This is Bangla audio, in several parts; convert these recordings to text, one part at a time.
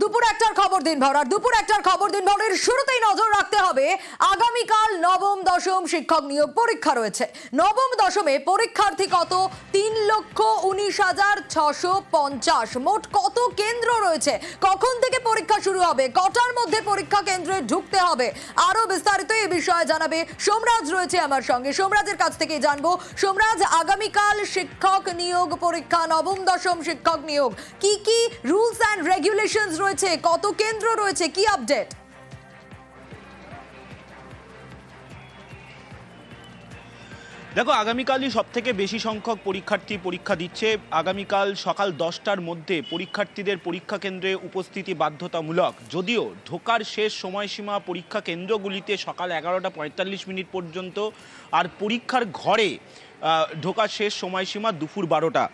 দুপুর একটার খবর দিন ভর আর দুপুর একটার খবর দিন ভরের শুরুতেই নজর রাখতে হবে, আগামীকাল নবম, দশম শিক্ষক নিয়োগ পরীক্ষা রয়েছে। নবম, দশমে পরীক্ষার্থী কত? তিন লক্ষ উনিশ হাজার ছশো পঞ্চাশ। মোট কত কেন্দ্র রয়েছে? কখন থেকে পরীক্ষা শুরু হবে? কটার মধ্যে পরীক্ষা কেন্দ্রে ঢুকতে হবে? আরও বিস্তারিত এই বিষয়ে জানাবে সোমরাজ রয়েছে আমার সঙ্গে। সোমরাজের কাছ থেকে জানব, সোমরাজ, আগামীকাল শিক্ষক নিয়োগ পরীক্ষা, নবম, দশম শিক্ষক নিয়োগ। কি কি রুলস অ্যান্ড রেগুলেশনস রয়েছে কত কেন্দ্র রয়েছে? কি আপডেট দেখো, আগামীকালই সব থেকে বেশি সংখ্যক পরীক্ষার্থী পরীক্ষা দিচ্ছে। আগামীকাল সকাল দশটার মধ্যে পরীক্ষার্থীদের পরীক্ষা কেন্দ্রে উপস্থিতি বাধ্যতামূলক। যদিও ঢোকার শেষ সময়সীমা পরীক্ষা কেন্দ্রগুলিতে সকাল এগারোটা পঁয়তাল্লিশ মিনিট পর্যন্ত, আর পরীক্ষার ঘরে ঢোকার শেষ সময়সীমা দুপুর বারোটা।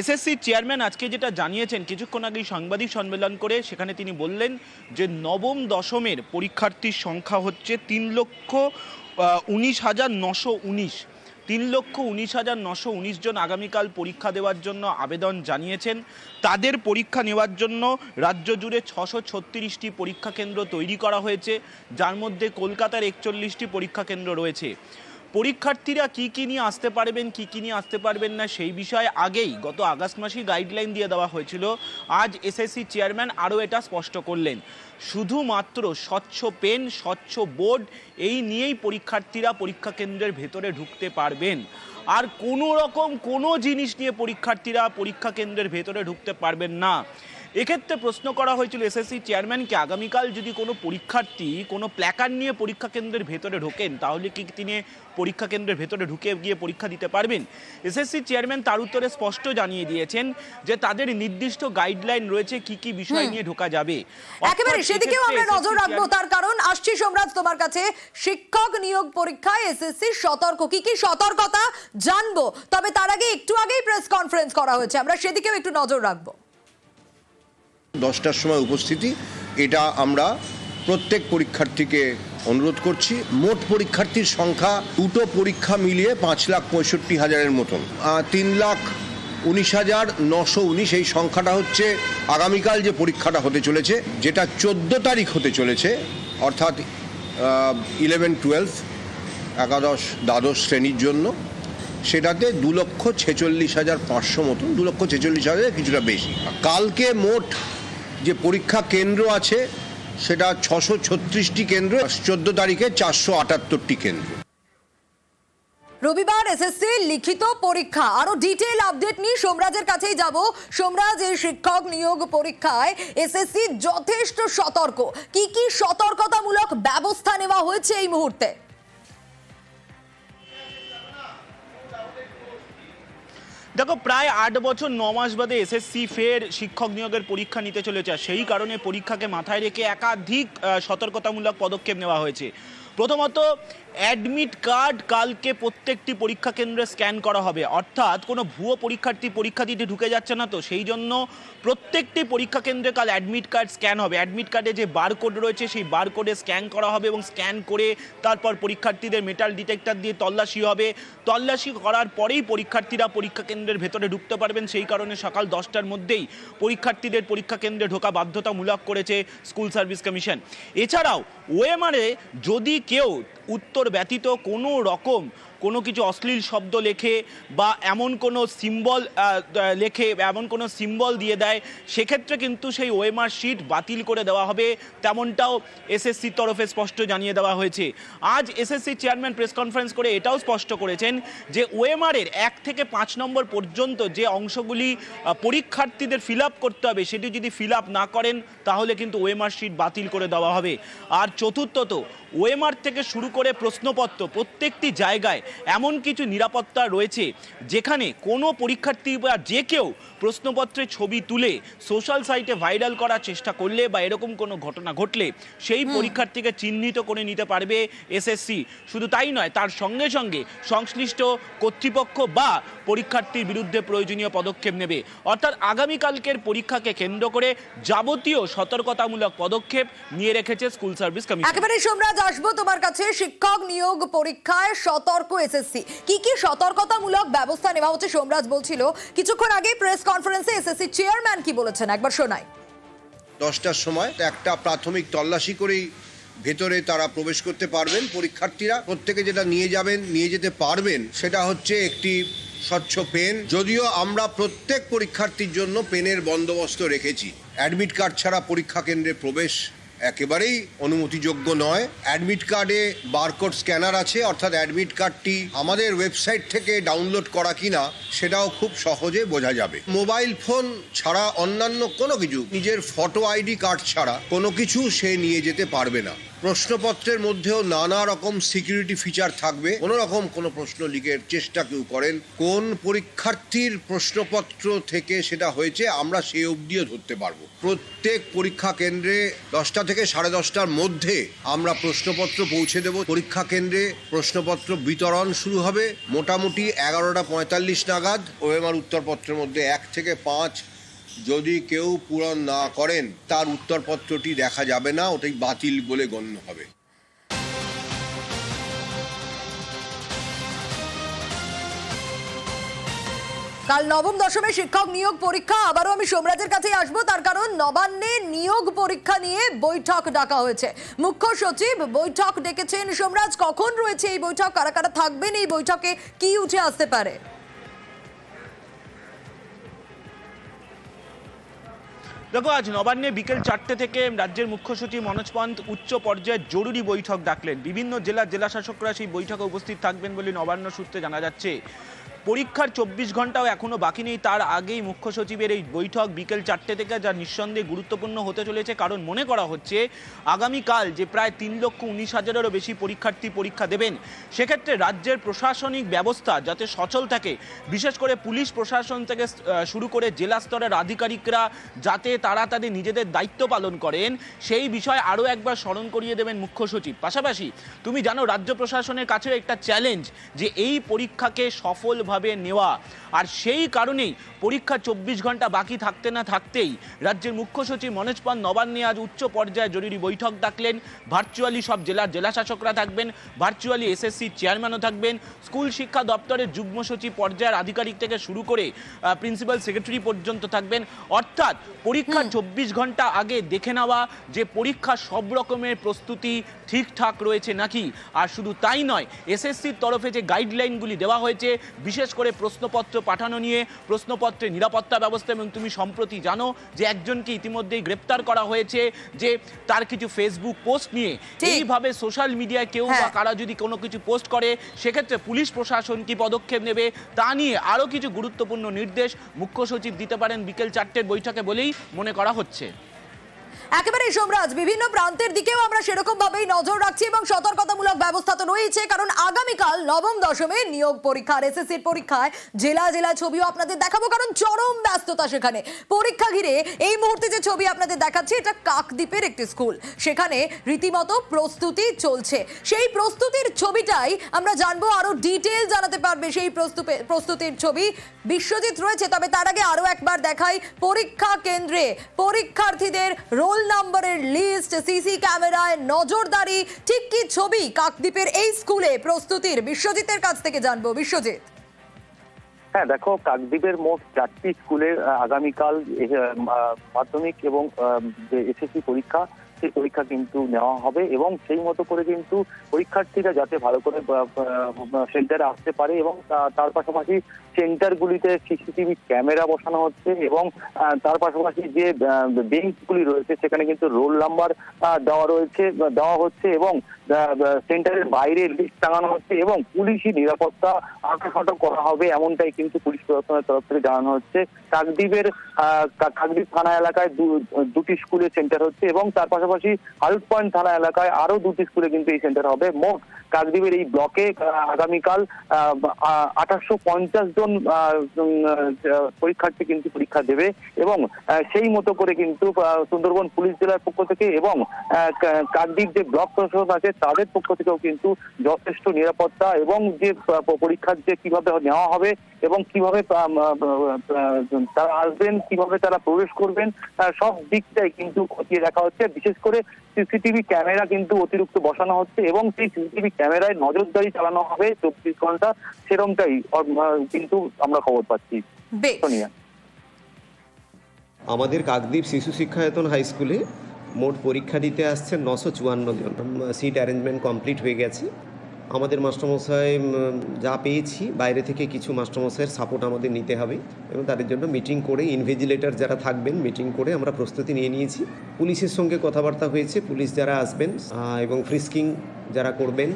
এসএসসির চেয়ারম্যান আজকে যেটা জানিয়েছেন, কিছুক্ষণ আগেই সাংবাদিক সম্মেলন করে সেখানে তিনি বললেন যে, নবম দশমের পরীক্ষার্থীর সংখ্যা হচ্ছে তিন লক্ষ উনিশ হাজার নশো উনিশ। তিন লক্ষ উনিশ হাজার নশো উনিশ জন আগামীকাল পরীক্ষা দেওয়ার জন্য আবেদন জানিয়েছেন। তাদের পরীক্ষা নেওয়ার জন্য রাজ্য জুড়ে ছশো ছত্রিশটি পরীক্ষা কেন্দ্র তৈরি করা হয়েছে, যার মধ্যে কলকাতার একচল্লিশটি পরীক্ষা কেন্দ্র রয়েছে। পরীক্ষার্থীরা কি কি নিয়ে আসতে পারবেন, কি কি নিয়ে আসতে পারবেন না, সেই বিষয়ে আগেই গত আগস্ট মাসেই গাইডলাইন দিয়ে দেওয়া হয়েছিল। আজ এসএসসি চেয়ারম্যান আরও এটা স্পষ্ট করলেন। শুধুমাত্র স্বচ্ছ পেন স্বচ্ছ বোর্ড এই নিয়েই পরীক্ষার্থীরা পরীক্ষা কেন্দ্রের ভেতরে ঢুকতে পারবেন। আর কোনো রকম কোনো জিনিস নিয়ে পরীক্ষার্থীরা পরীক্ষা কেন্দ্রের ভেতরে ঢুকতে পারবেন না। এক্ষেত্রে প্রশ্ন করা হয়েছিল এসএসসি চেয়ারম্যানকে আগামীকাল যদি কোনো পরীক্ষার্থী কোনো প্ল্যাকার্ড নিয়ে পরীক্ষা কেন্দ্রের ভেতরে ঢোকেন তাহলে কি তিনি পরীক্ষা কেন্দ্রের ভেতরে ঢুকে গিয়ে পরীক্ষা দিতে পারবেন? এসএসসি চেয়ারম্যান তার উত্তরে স্পষ্ট জানিয়ে দিয়েছেন যে তাদের নির্দিষ্ট গাইডলাইন রয়েছে কি কি বিষয় নিয়ে ঢোকা যাবে। একেবারে সেদিকেও আমরা নজর রাখব তার কারণ আসছি সোমরাজ তোমার কাছে শিক্ষক নিয়োগ পরীক্ষায় এসএসসি সতর্ক কি কি সতর্কতা জানব। তবে তার আগে একটু আগেই প্রেস কনফারেন্স করা হয়েছে আমরা সেদিকেও একটু নজর রাখব। দশটার সময় উপস্থিতি, এটা আমরা প্রত্যেক পরীক্ষার্থীকে অনুরোধ করছি। মোট পরীক্ষার্থীর সংখ্যা দুটো পরীক্ষা মিলিয়ে পাঁচ লাখ পঁয়ষট্টি হাজারের মতন। তিন লাখ উনিশ হাজার নশো উনিশ এই সংখ্যাটা হচ্ছে আগামীকাল যে পরীক্ষাটা হতে চলেছে, যেটা চোদ্দ তারিখ হতে চলেছে, অর্থাৎ ইলেভেন টুয়েলভ একাদশ, দ্বাদশ শ্রেণির জন্য। সেটাতে দু লক্ষ ছেচল্লিশ হাজার পাঁচশো মতন, দু লক্ষ ছেচল্লিশ হাজার কিছুটা বেশি। কালকে মোট যে পরীক্ষা কেন্দ্র আছে, সেটা ছশো ছত্রিশটি কেন্দ্র, চোদ্দ তারিখে চারশো আটাত্তরটি কেন্দ্র। রবিবার এসএসসি লিখিত পরীক্ষা। আরও ডিটেইল আপডেট নিয়ে সোমরাজের কাছেই যাব। সোমরাজ এই শিক্ষক নিয়োগ পরীক্ষায় এসএসসি যথেষ্ট সতর্ক। কি কি সতর্কতামূলক ব্যবস্থা নেওয়া হয়েছে এই মুহূর্তে? দেখো, প্রায় আট বছর, ন মাস বাদে এসএসসি ফের শিক্ষক নিয়োগের পরীক্ষা নিতে চলেছে সেই কারণে পরীক্ষাকে মাথায় রেখে একাধিক সতর্কতামূলক পদক্ষেপ নেওয়া হয়েছে। প্রথমত অ্যাডমিট কার্ড কালকে প্রত্যেকটি পরীক্ষা কেন্দ্রে স্ক্যান করা হবে। অর্থাৎ কোনো ভুয়ো পরীক্ষার্থী পরীক্ষা দিতে ঢুকে যাচ্ছে না তো। সেই জন্য প্রত্যেকটি পরীক্ষা কেন্দ্রে কাল অ্যাডমিট কার্ড স্ক্যান হবে। অ্যাডমিট কার্ডে যে বারকোড রয়েছে, সেই বারকোডে স্ক্যান করা হবে এবং স্ক্যান করে তারপর পরীক্ষার্থীদের মেটাল ডিটেক্টর দিয়ে তল্লাশি হবে। তল্লাশি করার পরেই পরীক্ষার্থীরা পরীক্ষা কেন্দ্রের ভেতরে ঢুকতে পারবেন। সেই কারণে সকাল দশটার মধ্যেই পরীক্ষার্থীদের পরীক্ষা কেন্দ্রে ঢোকা বাধ্যতামূলক করেছে স্কুল সার্ভিস কমিশন। এছাড়াও ওএমআরে যদি কেউ উত্তর ব্যতীত কোনো রকম কোনো কিছু অশ্লীল শব্দ লেখে বা এমন কোনো সিম্বল লেখে, এমন কোনো সিম্বল দিয়ে দেয়, সেক্ষেত্রে কিন্তু সেই ওএমআর শিট বাতিল করে দেওয়া হবে। তেমনটাও এসএসসির তরফে স্পষ্ট জানিয়ে দেওয়া হয়েছে। আজ এসএসসি চেয়ারম্যান প্রেস কনফারেন্স করে এটাও স্পষ্ট করেছেন যে ওএমআরের এক থেকে পাঁচ নম্বর পর্যন্ত যে অংশগুলি পরীক্ষার্থীদের ফিল করতে হবে, সেটি যদি ফিল না করেন, তাহলে কিন্তু ওএমআর শিট বাতিল করে দেওয়া হবে। আর চতুর্থত, ওএমআর থেকে শুরু করে প্রশ্নপত্র প্রত্যেকটি জায়গায় এমন কিছু নিরাপত্তা রয়েছে যেখানে কোনো পরীক্ষার্থী বা যে কেউ প্রশ্নপত্রে ছবি তুলে সোশ্যাল সাইটে ভাইরাল করার চেষ্টা করলে বা এরকম কোনো ঘটনা ঘটলে সেই পরীক্ষার্থীকে চিহ্নিত করে নিতে পারবে এসএসসি। শুধু তাই নয় তার সঙ্গে সঙ্গে সংশ্লিষ্ট কর্তৃপক্ষ বা পরীক্ষার্থীর বিরুদ্ধে প্রয়োজনীয় পদক্ষেপ নেবে। অর্থাৎ আগামীকালকের পরীক্ষাকে কেন্দ্র করে যাবতীয় সতর্কতামূলক পদক্ষেপ নিয়ে রেখেছে স্কুল সার্ভিস কমিশন। একেবারে সোমরাজ আসব তোমার কাছে শিক্ষক নিয়োগ পরীক্ষায় সতর্ক এসএসসি। কি কি সতর্কতামূলক ব্যবস্থা নেওয়া হচ্ছে? সোমরাজ বলছিল কিছুক্ষণ আগে প্রেস কনফারেন্সে এসএসসি চেয়ারম্যান কি বলেছেন? একবার শোনাই। দশটার সময় একটা প্রাথমিক তল্লাশি করেই ভেতরে তারা প্রবেশ করতে পারবেন, পরীক্ষার্থীরা প্রত্যেকে যেটা নিয়ে যাবেন, নিয়ে যেতে পারবেন, সেটা হচ্ছে একটি স্বচ্ছ পেন। যদিও আমরা প্রত্যেক পরীক্ষার্থীর জন্য পেনের বন্দোবস্ত রেখেছি। অ্যাডমিট কার্ড ছাড়া পরীক্ষা কেন্দ্রে প্রবেশ একেবারেই অনুমতিযোগ্য নয়। অ্যাডমিট কার্ডে বারকোড স্ক্যানার আছে, অর্থাৎ অ্যাডমিট কার্ডটি আমাদের ওয়েবসাইট থেকে ডাউনলোড করা কিনা, সেটাও খুব সহজে বোঝা যাবে। মোবাইল ফোন ছাড়া অন্যান্য কোনো কিছু, নিজের ফটো আইডি কার্ড ছাড়া কোনো কিছু সে নিয়ে যেতে পারবে না। প্রশ্নপত্রের মধ্যেও নানা রকম সিকিউরিটি ফিচার থাকবে। কোনো রকম কোনো প্রশ্ন লিখের চেষ্টা কেউ করেন। কোন পরীক্ষার্থীর প্রশ্নপত্র থেকে সেটা হয়েছে, আমরা সে অবধিও ধরতে পারব। প্রত্যেক পরীক্ষা কেন্দ্রে দশটা থেকে সাড়ে দশটার মধ্যে আমরা প্রশ্নপত্র পৌঁছে দেব। পরীক্ষা কেন্দ্রে প্রশ্নপত্র বিতরণ শুরু হবে। মোটামুটি এগারোটা পঁয়তাল্লিশ নাগাদ। ওএমআর উত্তরপত্রের মধ্যে এক থেকে পাঁচ যদি কেউ পূরণ না করেন, তার উত্তরপত্রটি দেখা যাবে না, ওটাই বাতিল বলে গণ্য হবে। কাল নবম দশমে শিক্ষক নিয়োগ পরীক্ষা, আবারও আমি সোমরাজের কাছে আসব। তার কারণ নবান্নে নিয়োগ পরীক্ষা নিয়ে বৈঠক ডাকা হয়েছে। মুখ্য সচিব বৈঠক ডেকেছেন। সোমরাজ, কখন রয়েছে এই বৈঠক? কারা কারা থাকবেন এই বৈঠকে? কি উঠে আসতে পারে? দেখো, আজ নবান্নে বিকেল চারটে থেকে রাজ্যের মুখ্য সচিব মনোজ পন্ত উচ্চ পর্যায়ের জরুরি বৈঠক ডাকলেন। বিভিন্ন জেলা শাসকরা সেই বৈঠকে উপস্থিত থাকবেন বলে নবান্ন সূত্রে জানা যাচ্ছে। পরীক্ষার চব্বিশ ঘন্টাও এখনও বাকি নেই। তার আগেই মুখ্য সচিবের এই বৈঠক বিকেল চারটে থেকে, যা নিঃসন্দেহে গুরুত্বপূর্ণ হতে চলেছে। কারণ মনে করা হচ্ছে, আগামীকাল যে প্রায় তিন লক্ষ উনিশ হাজারেরও বেশি পরীক্ষার্থী পরীক্ষা দেবেন, সেক্ষেত্রে রাজ্যের প্রশাসনিক ব্যবস্থা যাতে সচল থাকে, বিশেষ করে পুলিশ প্রশাসন থেকে শুরু করে জেলা স্তরের আধিকারিকরা যাতে তারা তাদের নিজেদের দায়িত্ব পালন করেন, সেই বিষয় আরও একবার স্মরণ করিয়ে দেবেন মুখ্য সচিব। পাশাপাশি, তুমি জানো, রাজ্য প্রশাসনের কাছে একটা চ্যালেঞ্জ যে এই পরীক্ষাকে সফলভাবে নেওয়া। আর সেই কারণেই পরীক্ষা চব্বিশ ঘণ্টা বাকি থাকতে না থাকতেই রাজ্যের মুখ্য সচিব মনোজ পান নবান্নে আজ উচ্চ পর্যায়ে জরুরি বৈঠক ডাকলেন। ভার্চুয়ালি সব জেলার জেলাশাসকরা থাকবেন। ভার্চুয়ালি এসএসসি চেয়ারম্যানও থাকবেন। স্কুল শিক্ষা দপ্তরের যুগ্ম সচিব পর্যায়ের আধিকারিক থেকে শুরু করে প্রিন্সিপাল সেক্রেটারি পর্যন্ত থাকবেন। অর্থাৎ পরীক্ষা চব্বিশ ঘণ্টা আগে দেখে নেওয়া যে পরীক্ষা সব রকমের প্রস্তুতি ঠিকঠাক রয়েছে নাকি? আর শুধু তাই নয় এসএসসির তরফে যে গাইডলাইনগুলি দেওয়া হয়েছে বিশেষ করে প্রশ্নপত্র পাঠানো নিয়ে প্রশ্নপত্রের নিরাপত্তা ব্যবস্থা এবং তুমি সম্প্রতি জানো যে একজনকে ইতিমধ্যেই গ্রেপ্তার করা হয়েছে যে তার কিছু ফেসবুক পোস্ট নিয়ে। এইভাবে সোশ্যাল মিডিয়ায় কেউ বা হ্যাঁ। কারা যদি কোনো কিছু পোস্ট করে সেক্ষেত্রে পুলিশ প্রশাসন কি পদক্ষেপ নেবে তা নিয়ে আরও কিছু গুরুত্বপূর্ণ নির্দেশ মুখ্য সচিব দিতে পারেন বিকেল চারটের বৈঠকে বলেই মনে করা হচ্ছে। একেবারে সোমরাজ বিভিন্ন প্রান্তের দিকেও আমরা সেরকম ভাবেই নজর রাখছি এবং সতর্কতামূলক ব্যবস্থা তো রয়েছে, কারণ আগামীকাল নবম দশমে নিয়োগ পরীক্ষা, আর এসএসসির পরীক্ষায় জেলা জেলা ছবিও আপনাদের দেখাবো, কারণ চরম ব্যস্ততা সেখানে। পরীক্ষা ঘিরে এই মুহূর্তে যে ছবি আপনাদের দেখাচ্ছি, এটা কাকদ্বীপের একটি স্কুল। সেখানে রীতিমতো প্রস্তুতি চলছে। সেই প্রস্তুতির ছবিটাই আমরা জানব, আরও ডিটেল জানাতে পারবে সেই প্রস্তুতির ছবি। বিশ্বজিৎ রয়েছে, তবে তার আগে আরও একবার দেখাই পরীক্ষা কেন্দ্রে। পরীক্ষার্থীদের রোল নাম্বারের লিস্ট, সিসি ক্যামেরায় নজরদারি, ঠিক কি ছবি কাকদ্বীপের এই স্কুলে প্রস্তুতির? বিশ্বজিতের কাছ থেকে জানব। বিশ্বজিৎ। হ্যাঁ দেখো, কাকদ্বীপের মোট চারটি স্কুলে আগামীকাল মাধ্যমিক এবং এসএসসি পরীক্ষা সেই পরীক্ষা কিন্তু নেওয়া হবে এবং সেই মতো করে কিন্তু পরীক্ষার্থীরা যাতে ভালো করে সেন্টারে আসতে পারে এবং তার পাশাপাশি সেন্টারগুলিতে সিসিটিভি ক্যামেরা বসানো হচ্ছে এবং তার পাশাপাশি যে বেঞ্চগুলি রয়েছে সেখানে কিন্তু রোল নাম্বার দেওয়া রয়েছে দেওয়া হচ্ছে এবং সেন্টারের বাইরে লিস্ট টাঙানো হচ্ছে এবং পুলিশি নিরাপত্তা আঁটাফাটো করা হবে এমনটাই কিন্তু পুলিশ প্রশাসনের তরফ থেকে জানানো হচ্ছে। কাকদ্বীপের কাকদ্বীপ থানা এলাকায় দুটি স্কুলে সেন্টার হচ্ছে এবং তার পাশাপাশি হালুট পয়েন্ট থানা এলাকায় আরও দুটি স্কুলে কিন্তু এই সেন্টার হবে। মোট কাকদ্বীপের এই ব্লকে আগামীকাল আঠাশশো পঞ্চাশ জন পরীক্ষার্থী কিন্তু পরীক্ষা দেবে এবং সেই মতো করে কিন্তু সুন্দরবন পুলিশ জেলার পক্ষ থেকে এবং কাকদ্বীপ যে ব্লক প্রশাসন আছে, তাদের পক্ষ থেকেও কিন্তু যথেষ্ট নিরাপত্তা এবং যে পরীক্ষার যে কীভাবে নেওয়া হবে এবং কীভাবে তারা আসবেন, কীভাবে তারা প্রবেশ করবেন সব দিকটাই কিন্তু খতিয়ে দেখা হচ্ছে। বিশেষ করে সিসিটিভি ক্যামেরা কিন্তু অতিরিক্ত বসানো হচ্ছে এবং সেই সিসিটিভি ক্যামেরায় নজরদারি চালানো হবে চব্বিশ ঘণ্টা সেরমটাই কিন্তু আমরা খবর পাচ্ছি। সোনিয়া। আমাদের কাকদ্বীপ শিশু শিক্ষায়তন হাই স্কুলে মোট পরীক্ষা দিতে আসছে নশো চুয়ান্ন জন। সিট অ্যারেঞ্জমেন্ট কমপ্লিট হয়ে গেছে। আমাদের মাস্টারমশাই যা পেয়েছি, বাইরে থেকে কিছু মাস্টারমশাইয়ের সাপোর্ট আমাদের নিতে হবে এবং তাদের জন্য মিটিং করে ইনভিজিলেটর যারা থাকবেন মিটিং করে আমরা প্রস্তুতি নিয়ে নিয়েছি। পুলিশের সঙ্গে কথাবার্তা হয়েছে, পুলিশ যারা আসবেন এবং ফ্রিস্কিং যারা করবেন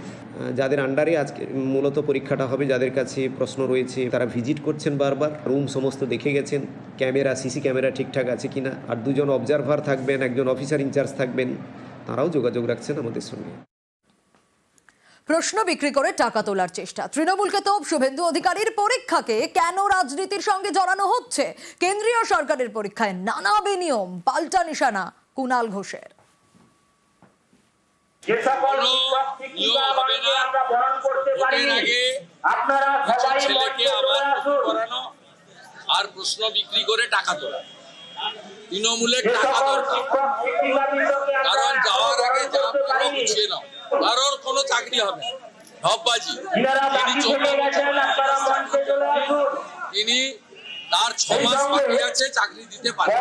যাদের আন্ডারে আজকে মূলত পরীক্ষাটা হবে, যাদের কাছে প্রশ্ন রয়েছে, তারা ভিজিট করছেন বারবার রুম সমস্ত দেখে গেছেন ক্যামেরা সিসি ক্যামেরা ঠিকঠাক আছে কিনা, আর দুজন অবজারভার থাকবেন, একজন অফিসার ইনচার্জ থাকবেন, তারাও যোগাযোগ রাখছেন আমাদের সঙ্গে। প্রশ্ন বিক্রি করে টাকা তোলার চেষ্টা। তৃণমূলকে তোপ শুভেন্দু অধিকারীর পরীক্ষাকে কেন রাজনীতির সঙ্গে জড়ানো হচ্ছে? কেন্দ্রীয় সরকারের পরীক্ষায় নানা বেনিয়ম পাল্টা নিশানা কুণাল ঘোষের। যে সকল। আমরা বরণ করতে আপনারা সবাই ছেলেকে আবার করানো আর প্রশ্ন বিক্রি করে টাকা তোলা। তৃণমূলের টাকা দরকার। কারণ যাওয়ার আগে যা। গুছিয়ে নাও। কারোর চাকরি হবে। না ঢপবাজি তিনি তিনি তার ছ মাস বাকি আছে চাকরি দিতে পারে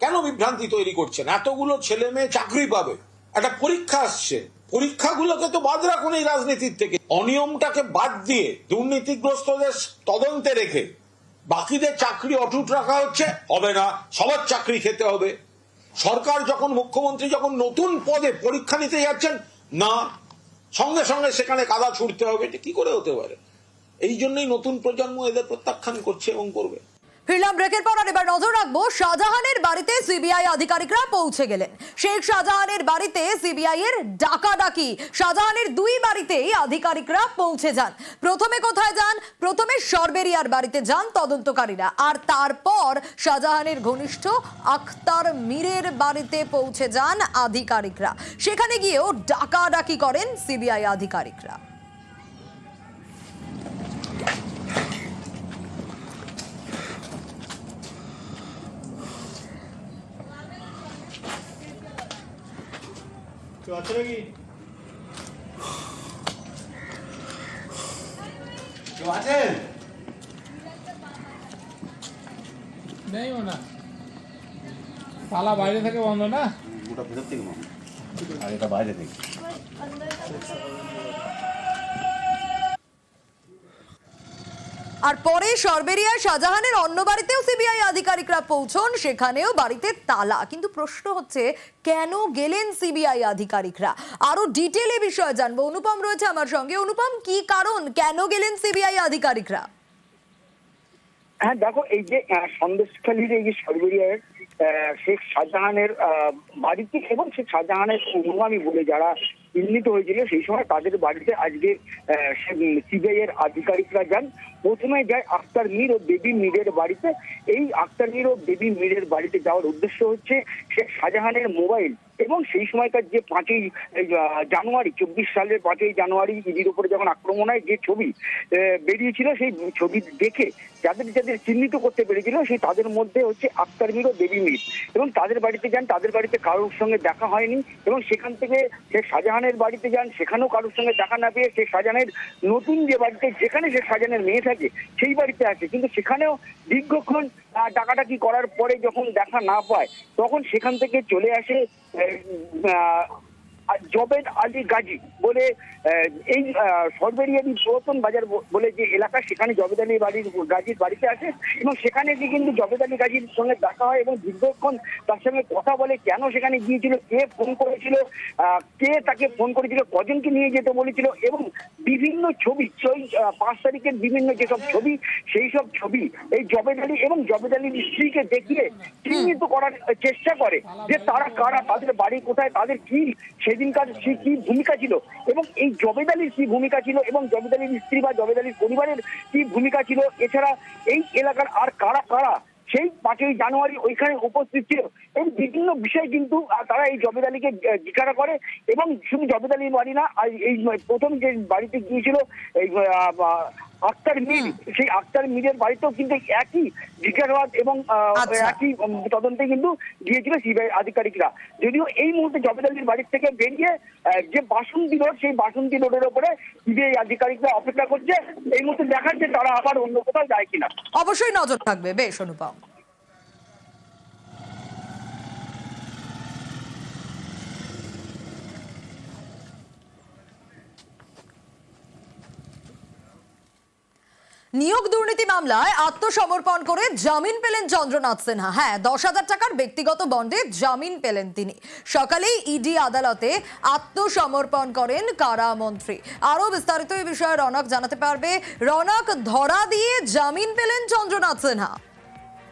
কেন বিভ্রান্তি তৈরি করছেন? এতগুলো ছেলে মেয়ে চাকরি পাবে। একটা পরীক্ষা আসছে। পরীক্ষাগুলোকে তো বাদ রাখুন এই রাজনীতির থেকে। অনিয়মটাকে বাদ দিয়ে দুর্নীতিগ্রস্তদের তদন্তে রেখে বাকিদের চাকরি অটুট রাখা হচ্ছে। হবে না সবার চাকরি খেতে হবে। সরকার যখন, মুখ্যমন্ত্রী যখন নতুন পদে পরীক্ষা নিতে যাচ্ছেন, না, সঙ্গে সঙ্গে সেখানে কাদা ছুটতে হবে। এটা কি করে হতে পারে? এই জন্যই নতুন প্রজন্ম এদের প্রত্যাখ্যান করছে এবং করবে। ফিরলাম ব্রেকের পর আর এবার নজর রাখব, শাহজাহানের বাড়িতে সিবিআই আধিকারিকরা পৌঁছে গেলেন। শেখ শাহজাহানের বাড়িতে সিবিআই এর ডাকাডাকি, শাহজাহানের দুই বাড়িতেই আধিকারিকরা পৌঁছে যান। প্রথমে কোথায় যান? প্রথমে সরবেরিয়ার বাড়িতে যান তদন্তকারীরা। আর তারপর শাহজাহানের ঘনিষ্ঠ আখতার মীরের বাড়িতে পৌঁছে যান আধিকারিকরা। সেখানে গিয়েও ডাকাডাকি করেন সিবিআই আধিকারিকরা। নেই না তালা বাইরে থেকে বন্ধ না আর পরে সরবেরিয়া শাহজাহানের অন্য বাড়িতেও সিবিআই আধিকারিকরা পৌঁছন, সেখানেও বাড়িতে তালা। কিন্তু প্রশ্ন হচ্ছে, কেন গেলেন সিবিআই আধিকারিকরা? আরও ডিটেলে বিষয়ে জানব। অনুপম রয়েছে আমার সঙ্গে। অনুপম, কি কারণ? কেন গেলেন সিবিআই আধিকারিকরা? হ্যাঁ দেখো, এই যে সন্দেশখালীর এই যে সরবেরিয়ার শেখ শাহজাহানের বাড়িতে এবং শেখ শাহজাহানের অনুগামী বলে যারা চিহ্নিত হয়েছিল, সেই সময় তাদের বাড়িতে আজকে সিবিআই এর আধিকারিকরা যান। প্রথমে যায় আক্তার মীর ও বেবি মীরের বাড়িতে। এই আক্তার মীর ও বেবি মীরের বাড়িতে যাওয়ার উদ্দেশ্য হচ্ছে, শেখ শাহজাহানের মোবাইল এবং সেই সময়কার যে পাঁচই জানুয়ারি, চব্বিশ সালের পাঁচই জানুয়ারি ইডির উপরে যখন আক্রমণ হয়, যে ছবি বেরিয়েছিল, সেই ছবি দেখে যাদের যাদের চিহ্নিত করতে পেরেছিল, সেই তাদের মধ্যে হচ্ছে আক্তার মীর ও দেবী মীর। এবং তাদের বাড়িতে যান, তাদের বাড়িতে কারোর সঙ্গে দেখা হয়নি। এবং সেখান থেকে শেখ শাহজাহানের বাড়িতে যান, সেখানেও কারোর সঙ্গে দেখা না পেয়ে শেখ শাহজাহানের নতুন যে বাড়িতে, যেখানে শেখ শাহজাহানের মেয়ে থাকে, সেই বাড়িতে আছে কিন্তু সেখানেও দীর্ঘক্ষণ আহ, কি করার পরে যখন দেখা না পায় তখন সেখান থেকে চলে আসে জবেদ আলী গাজী বলে এই সরবেরিয়ারি পুরাতন বাজার বলে যে এলাকা সেখানে জবেদ আলী বাড়ির গাজীর বাড়িতে আসে এবং সেখানে গিয়ে কিন্তু জবেদ আলী গাজীর সঙ্গে দেখা হয় এবং দীর্ঘক্ষণ তার সঙ্গে কথা বলে কেন সেখানে গিয়েছিল কে ফোন করেছিল কে তাকে ফোন করেছিল কজনকে নিয়ে যেতে বলেছিল এবং বিভিন্ন ছবি সেই পাঁচ তারিখের বিভিন্ন যেসব ছবি সেই সব ছবি এই জবেদ আলী এবং জবেদ আলীর স্ত্রীকে দেখিয়ে চিহ্নিত করার চেষ্টা করে যে তারা কারা তাদের বাড়ি কোথায় তাদের কি সেদিনকার সে কি ভূমিকা ছিল? এবং এই জবেদ আলীর কি ভূমিকা ছিল? এবং জবেদ আলীর স্ত্রী বা জবেদ আলীর পরিবারের কি ভূমিকা ছিল? এছাড়া এই এলাকার আর কারা কারা? সেই পাঁচই জানুয়ারি ওইখানে উপস্থিত ছিল। এই বিভিন্ন বিষয় কিন্তু তারা এই জবেদ আলীকে জিজ্ঞাসা করে। এবং শুধু জবেদ আলীর বাড়ি না এই প্রথম যে বাড়িতে গিয়েছিল, এই আক্তার মীর সেই আক্তার মীরের বাড়িতেও কিন্তু একই জিজ্ঞাসাবাদ এবং আচ্ছা। একই তদন্তে কিন্তু গিয়েছিল সিবিআই আধিকারিকরা। যদিও এই মুহূর্তে জবেদ আলীর বাড়ির থেকে বেরিয়ে যে বাসন্তী রোড সেই বাসন্তী রোডের ওপরে সিবিআই আধিকারিকরা অপেক্ষা করছে। এই মুহূর্তে দেখাচ্ছে তারা আবার অন্য কোথাও যায় কিনা। অবশ্যই নজর থাকবে। বেশ অনুপম। নিয়োগ দুর্নীতি মামলায় আত্মসমর্পণ করে জামিন পেলেন চন্দ্রনাথ সিনহা। হ্যাঁ দশ হাজার টাকার ব্যক্তিগত বন্ডে জামিন পেলেন তিনি। সকালেই ইডি আদালতে আত্মসমর্পণ করেন কারামন্ত্রী আরও বিস্তারিত এই বিষয়ে রনক জানাতে পারবে। রনক, ধরা দিয়ে জামিন পেলেন চন্দ্রনাথ সিনহা।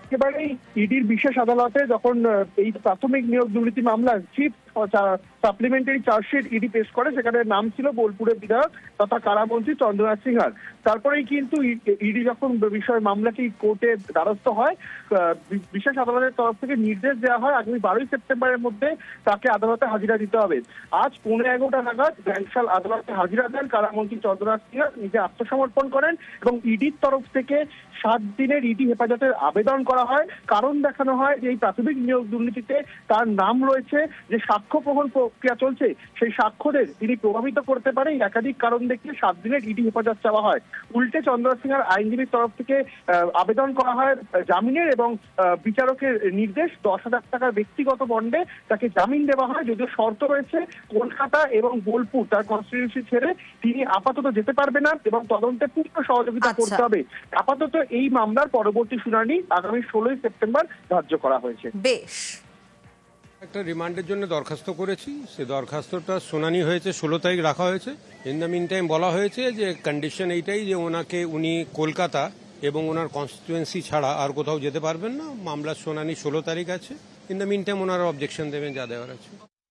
একেবারেই ইডির বিশেষ আদালতে যখন এই প্রাথমিক নিয়োগ দুর্নীতি মামলার চিফ সাপ্লিমেন্টারি চার্জশিট ইডি পেশ করে, সেখানে নাম ছিল বোলপুরের বিধায়ক তথা কারামন্ত্রী চন্দ্রনাথ সিংহার। তারপরেই কিন্তু ইডি যখন বিষয় মামলাটি কোর্টে দ্বারস্থ হয় বিশেষ আদালতের তরফ থেকে নির্দেশ দেওয়া হয়, আগামী বারোই সেপ্টেম্বরের মধ্যে তাকে আদালতে হাজিরা দিতে হবে। আজ পনেরো এগারোটা নাগাদ ব্যাংশাল আদালতে হাজিরা দেন কারামন্ত্রী চন্দ্রনাথ সিংহা। নিজে আত্মসমর্পণ করেন এবং ইডির তরফ থেকে সাত দিনের ইডি হেফাজতের আবেদন করা হয়। কারণ দেখানো হয় যে এই প্রাথমিক নিয়োগ দুর্নীতিতে তার নাম রয়েছে যে সাক্ষ্য গ্রহণ প্রক্রিয়া চলছে সেই সাক্ষ্যদের তিনি প্রভাবিত করতে পারে একাধিক কারণ দেখিয়ে সাত দিনের ইডি হেফাজত চাওয়া হয়। উল্টে চন্দ্র সিংহার আইনজীবীর তরফ থেকে আবেদন করা হয় জামিনের এবং বিচারকের নির্দেশ দশ হাজার টাকার ব্যক্তিগত বন্ডে তাকে জামিন দেওয়া হয়। যদিও শর্ত রয়েছে কলকাতা এবং বোলপুর তার কনস্টিটিউন্সি ছেড়ে তিনি আপাতত যেতে পারবে না এবং তদন্তে পূর্ণ সহযোগিতা আচ্ছা। করতে হবে। আপাতত এই মামলার পরবর্তী শুনানি আগামী ষোলোই সেপ্টেম্বর ধার্য করা হয়েছে। বেশ। একটা রিমান্ডের জন্য দরখাস্ত করেছি। সে দরখাস্তটা শুনানি হয়েছে, ষোলো তারিখ রাখা হয়েছে। ইন দ্য মিন টাইম বলা হয়েছে যে কন্ডিশন এইটাই যে ওনাকে উনি কলকাতা এবং ওনার কনস্টিটুয়েন্সি ছাড়া আর কোথাও যেতে পারবেন না। মামলার শুনানি ষোলো তারিখ আছে। ইন দ্য মিন টাইম ওনারা অবজেকশন দেবেন যা দেওয়ার আছে।